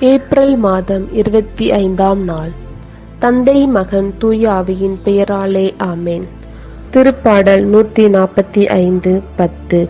April மாதம் இருபத்தி ஐந்தாம் நாள். தந்தை மகன் தூய ஆவியின் பெயராலே ஆமேன். திருப்பாடல் நூத்தி நாற்பத்தி ஐந்து பத்து.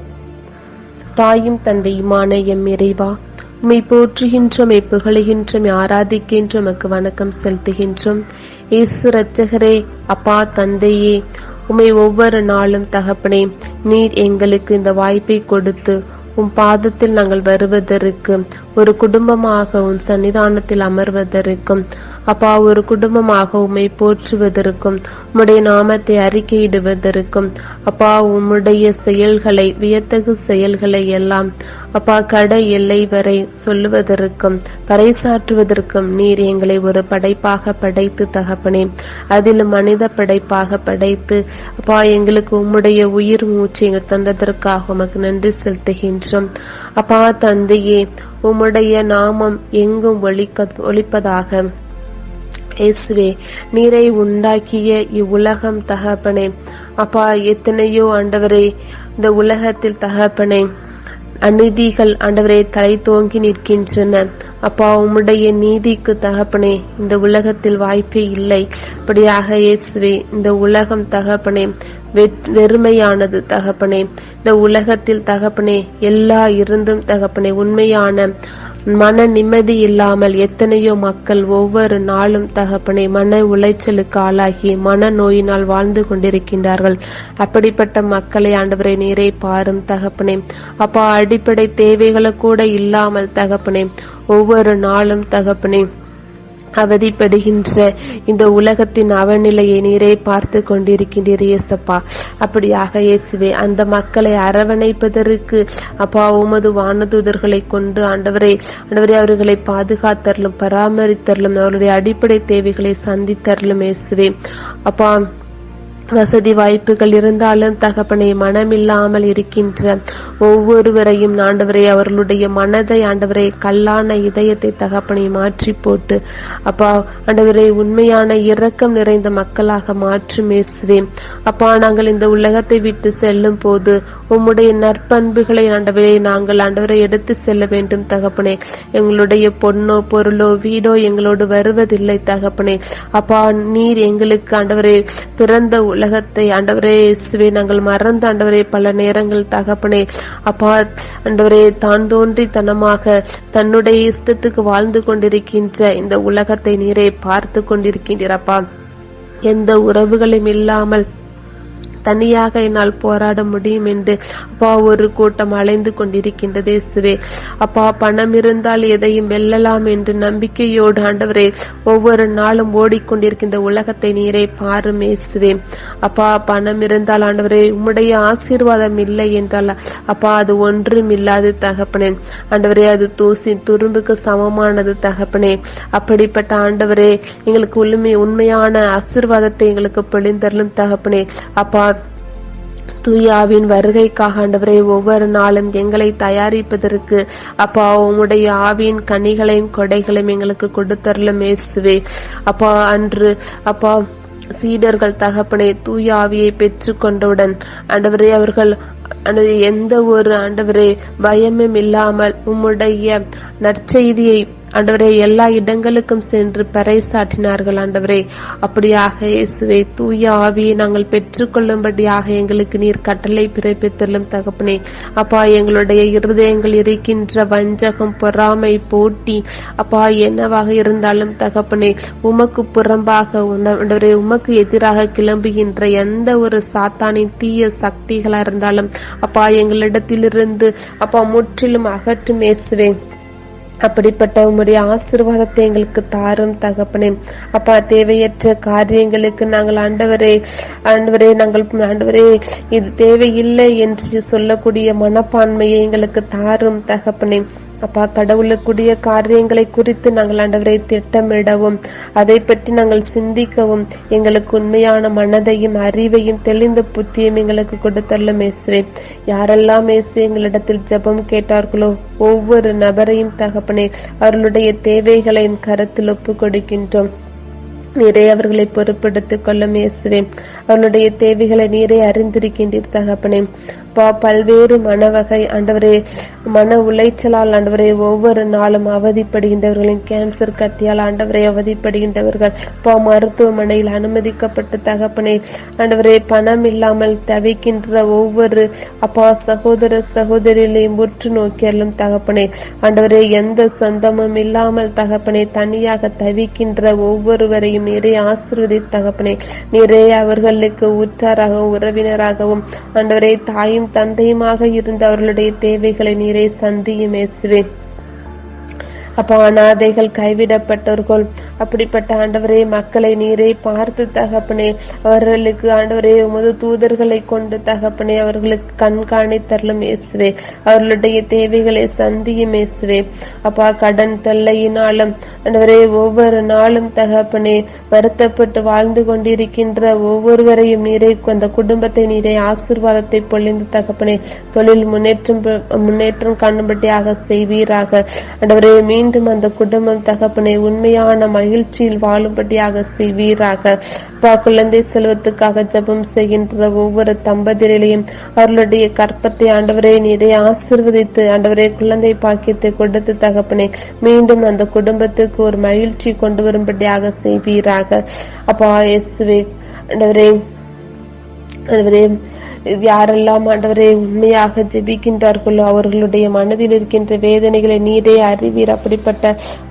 தாயும் தந்தையுமான எம் இறைவா உம்மை போற்றுகின்றோம் உம்மை புகழுகின்றோம் ஆராதிக்கின்றோம் உமக்கு வணக்கம் செலுத்துகின்றோம். இயேசு ரச்சகரே அப்பா தந்தையே உம்மை ஒவ்வொரு நாளும் தகப்பனே நீர் எங்களுக்கு இந்த வாய்ப்பை கொடுத்து உம் பாதத்தில் நாங்கள் வருவதற்கு ஒரு குடும்பமாக உன் சன்னிதானத்தில் அமர்வதற்கும் அப்பா ஒரு குடும்பமாக உம்மை போற்றுவதற்கும் உம்முடைய நாமத்தை அறிக்கையிடுவதற்கும் அப்பா உம்முடைய செயல்களை வியத்தகு செயல்களை எல்லாம் அப்பா கடை எல்லை வரை சொல்லுவதற்கும் பறைசாற்றுவதற்கும் நீர் எங்களை ஒரு படைப்பாக படைத்து தகப்பனே அதிலும் மனித படைப்பாக படைத்து அப்பா எங்களுக்கு உம்முடைய உயிர் மூச்சு எங்கள் தந்ததற்காக உமக்கு நன்றி செலுத்துகின்றோம். அப்பா தந்தையே உம்முடைய நாமம் எங்கும் ஒழிக்க ஒழிப்பதாக. இயேசுவே நீரை உண்டாக்கிய இவ்வுலகம் தகப்பனே. அப்பா எத்தனையோ ஆண்டவரே இந்த உலகத்தில் தகப்பனே அநீதிகள் ஆண்டவரே தலை தோங்கி நிற்கின்றன. அப்பா உம்முடைய நீதிக்கு தகப்பனே இந்த உலகத்தில் வாய்ப்பே இல்லை. அப்படியாக இயேசுவே இந்த உலகம் தகப்பனே வெறுமையானது தகப்பனே. இந்த உலகத்தில் தகப்பனே எல்லா இருந்தும் தகப்பனே உண்மையான மன நிம்மதி இல்லாமல் எத்தனையோ மக்கள் ஒவ்வொரு நாளும் தகப்பனே மன உளைச்சலுக்கு ஆளாகி மன நோயினால் வாழ்ந்து கொண்டிருக்கின்றார்கள். அப்படிப்பட்ட மக்களை ஆண்டவரை நீரை பாரும் தகப்பனே. அப்பா அடிப்படை தேவைகளை கூட இல்லாமல் தகப்பனே ஒவ்வொரு நாளும் தகப்பனே அவதிப்படுகின்ற இந்த உலகத்தின் அவநிலையை நீரே பார்த்து கொண்டிருக்கின்றீர் இயேசப்பா. அப்படியாக இயேசுவே அந்த மக்களை அரவணைப்பதற்கு அப்பா உமது வானதூதர்களை கொண்டு ஆண்டவரை ஆண்டவரே அவர்களை பாதுகாத்தரலும் பராமரித்தரலும் அவருடைய அடிப்படை தேவைகளை சந்தித்தரலும் இயேசுவே. அப்பா வசதி வாய்ப்புகள் இருந்தாலும் தகப்பனை மனமில்லாமல் இருக்கின்ற ஒவ்வொருவரையும் ஆண்டவரை அவர்களுடைய மனதை ஆண்டவரை கல்லான இதயத்தை தகப்பனை மாற்றி போட்டு அப்பா ஆண்டவரை உண்மையான இரக்கம் நிறைந்த மக்களாக மாற்றி இயேசுவே. அப்பா நாங்கள் இந்த உலகத்தை விட்டு செல்லும் போது உம்முடைய நற்பண்புகளை ஆண்டவரை நாங்கள் ஆண்டவரை எடுத்து செல்ல வேண்டும் தகப்பனே. எங்களுடைய பொண்ணோ பொருளோ வீடோ எங்களோடு வருவதில்லை தகப்பனே. அப்பா நீர் எங்களுக்கு ஆண்டவரை பிறந்த உலகத்தை ஆண்டவரே இயேசுவே நாங்கள் மறந்து ஆண்டவரே பல நேரங்கள் தகப்பனே அப்பா ஆண்டவரே தான் தோன்றித்தனமாக தன்னுடைய இஷ்டத்துக்கு வாழ்ந்து கொண்டிருக்கின்ற இந்த உலகத்தை நீரே பார்த்து கொண்டிருக்கின்றப்பா எந்த உறவுகளும் இல்லாமல் தனியாக என்னால் போராட முடியும் என்று அப்பா ஒரு கூட்டம் அலைந்து கொண்டிருக்கின்றது இயேசுவே. அப்பா பணம் இருந்தால் எதையும் வெல்லலாம் என்று நம்பிக்கையோடு ஆண்டவரே ஒவ்வொரு நாளும் ஓடிக்கொண்டிருக்கின்ற உலகத்தை நீரே பாரும் இயேசுவே. அப்பா பணம் இருந்தால் ஆண்டவரே உம்முடைய ஆசீர்வாதம் இல்லை என்றால் அப்பா அது ஒன்றும் இல்லாது தகப்பனே. ஆண்டவரே அது தூசி துரும்புக்கு சமமானது தகப்பனே. அப்படிப்பட்ட ஆண்டவரே எங்களுக்கு உண்மை உண்மையான ஆசீர்வாதத்தை எங்களுக்கு பொழிந்தரலும் தகப்பனே. அப்பா தூயாவின் வருகைக்காக ஆண்டவரே ஒவ்வொரு நாளும் எங்களை தயாரிப்பதற்கு அப்பா உம்முடைய ஆவியின் கனிகளையும் கொடைகளையும் எங்களுக்கு கொடுத்தரலும் மேசுவே அப்பா அன்று அப்பா சீடர்கள் தகப்பனை தூயாவியை பெற்றுக்கொண்டவுடன் ஆண்டவரே அவர்கள் எந்த ஒரு ஆண்டவரே பயமும் இல்லாமல் உம்முடைய நற்செய்தியை ஆண்டவரே எல்லா இடங்களுக்கும் சென்று பறைசாற்றினார்கள் ஆண்டவரே. அப்படியாக இயேசுவை தூய ஆவியை நாங்கள் பெற்றுக்கொள்ளும்படியாக எங்களுக்கு நீர் கட்டளை பிறப்பித்தலும் தகப்பனே. அப்பா எங்களுடைய இருதயங்கள் இருக்கின்ற வஞ்சகம் பொறாமை போட்டி அப்பா என்னவாக இருந்தாலும் தகப்பனே உமக்கு புறம்பாக ஆண்டவரே உமக்கு எதிராக கிளம்புகின்ற எந்த ஒரு சாத்தானின் தீய சக்திகளா இருந்தாலும் அப்பா எங்களிடத்திலிருந்து அப்பா முற்றிலும் அகற்றும் இயேசுவேன் அப்படிப்பட்ட உம்முடைய ஆசீர்வாதத்தை எங்களுக்கு தாரும் தகப்பனே. அப்பா தேவையற்ற காரியங்களுக்கு நாங்கள் ஆண்டவரே ஆண்டவரே நாங்கள் ஆண்டவரே இது தேவையில்லை என்று சொல்லக்கூடிய மனப்பான்மையை எங்களுக்கு தாரும் தகப்பனே. அப்பா கடவுளுக்குரிய காரியங்களை குறித்து நாங்கள் ஆண்டவரை திட்டமிடவும் அதை பற்றி நாங்கள் சிந்திக்கவும் எங்களுக்கு உண்மையான மனதையும் அறிவையும் தெளிந்த புத்தியும் எங்களுக்கு கொடுத்தல்ல மேசுவே யாரெல்லாம் மேசு எங்களிடத்தில் ஜெபம் கேட்டார்களோ ஒவ்வொரு நபரையும் தகப்பனே அவர்களுடைய தேவைகளையும் கருத்தில் ஒப்பு கொடுக்கின்றோம். நீரே அவர்களை பொறுப்படுத்திக் கொள்ளும் இயேசுவே. அவருடைய தேவைகளை நீரே அறிந்திருக்கின்றீர் தகப்பனே. பா பல்வேறு மனவகை ஆண்டவரே மன உளைச்சலால் ஆண்டவரே ஒவ்வொரு நாளும் அவதிப்படுகின்றவர்களின் கேன்சர் கட்டியால் ஆண்டவரை அவதிப்படுகின்றவர்கள். பா மருத்துவமனையில் அனுமதிக்கப்பட்ட தகப்பனே ஆண்டவரே பணம் இல்லாமல் தவிக்கின்ற ஒவ்வொரு அப்பா சகோதர சகோதரிகளையும் உற்று நோக்கியாலும் தகப்பனே. ஆண்டவரே எந்த சொந்தமும் இல்லாமல் தகப்பனே தனியாக தவிக்கின்ற ஒவ்வொருவரையும் நிறைய ஆசிர்வதி தகப்பனே நீரே அவர்களுக்கு உற்றாராகவும் உறவினராகவும் ஆண்டவரே தாயும் தந்தையுமாக இருந்த அவர்களுடைய தேவைகளை நிறைய சந்தியும் இயேசுவே. அப்பா அனாதைகள் கைவிடப்பட்டவர்கள் அப்படிப்பட்ட ஆண்டவரே மக்களை நீரை பார்த்து தகப்பனே அவர்களுக்கு ஆண்டவரே உமது தூதர்களை கொண்டு தகப்பனே அவர்களுக்கு கண்காணித்தரலும் இயேசுவே. அவர்களுடைய தேவைகளை சந்தியும் இயேசுவே. அப்பா கடன் தொல்லையினாலும் ஆண்டவரே ஒவ்வொரு நாளும் தகப்பனே வருத்தப்பட்டு வாழ்ந்து கொண்டிருக்கின்ற ஒவ்வொருவரையும் நீரை அந்த குடும்பத்தை நீரே ஆசிர்வாதத்தை பொழிந்து தகப்பனே தொழில் முன்னேற்றம் முன்னேற்றம் காணும்படியாக செய்வீராக. ஆண்டவரே மீண்டும் அந்த குடும்பம் தகப்பனை உண்மையான மகிழ்ச்சியில் வாழும்படியாக செய்வீராக. குழந்தை செல்வத்துக்காக ஜபம் செய்கின்ற ஒவ்வொரு தம்பதியிலையும் அவர்களுடைய கற்பத்தை ஆண்டவரே நீரை ஆசிர்வதித்து ஆண்டவரே குழந்தை பாக்கியத்தை கொடுத்து தகப்பனே மீண்டும் அந்த குடும்பத்துக்கு ஒரு மகிழ்ச்சி கொண்டு வரும்படியாக செய்வீராக. அப்பா இயேசுவே ஆண்டவரே ஆண்டவரே யாரெல்லாம் ஆண்டவரே உண்மையாக ஜெபிக்கின்றார்களோ அவர்களுடைய மனதில் இருக்கின்ற வேதனைகளை நீரே அறிவீர். அப்படிப்பட்ட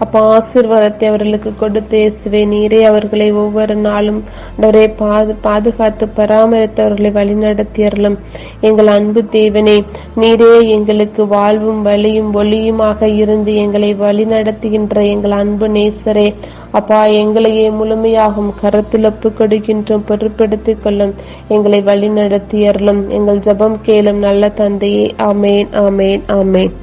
அப்ப ஆசீர்வாதத்தை அவர்களுக்கு கொடுத்து இயேசுவே நீரே அவர்களை ஒவ்வொரு நாளும் ஆண்டவரே பாது பாதுகாத்து பராமரித்து அவர்களை வழிநடத்தியறலும் எங்கள் அன்பு தேவனே நீரே எங்களுக்கு வாழ்வும் வழியும் ஒளியுமாக இருந்து எங்களை வழிநடத்துகின்ற எங்கள் அன்பு நேசரே. அப்பா எங்களையே முழுமையாகும் கரத்தில் கடுகின்றோம் கொடுக்கின்றோம் பொறுப்படுத்திக் கொள்ளும். எங்களை வழி நடத்தியறலும் எங்கள் ஜெபம் கேளும் நல்ல தந்தையே. ஆமேன் ஆமேன் ஆமேன்.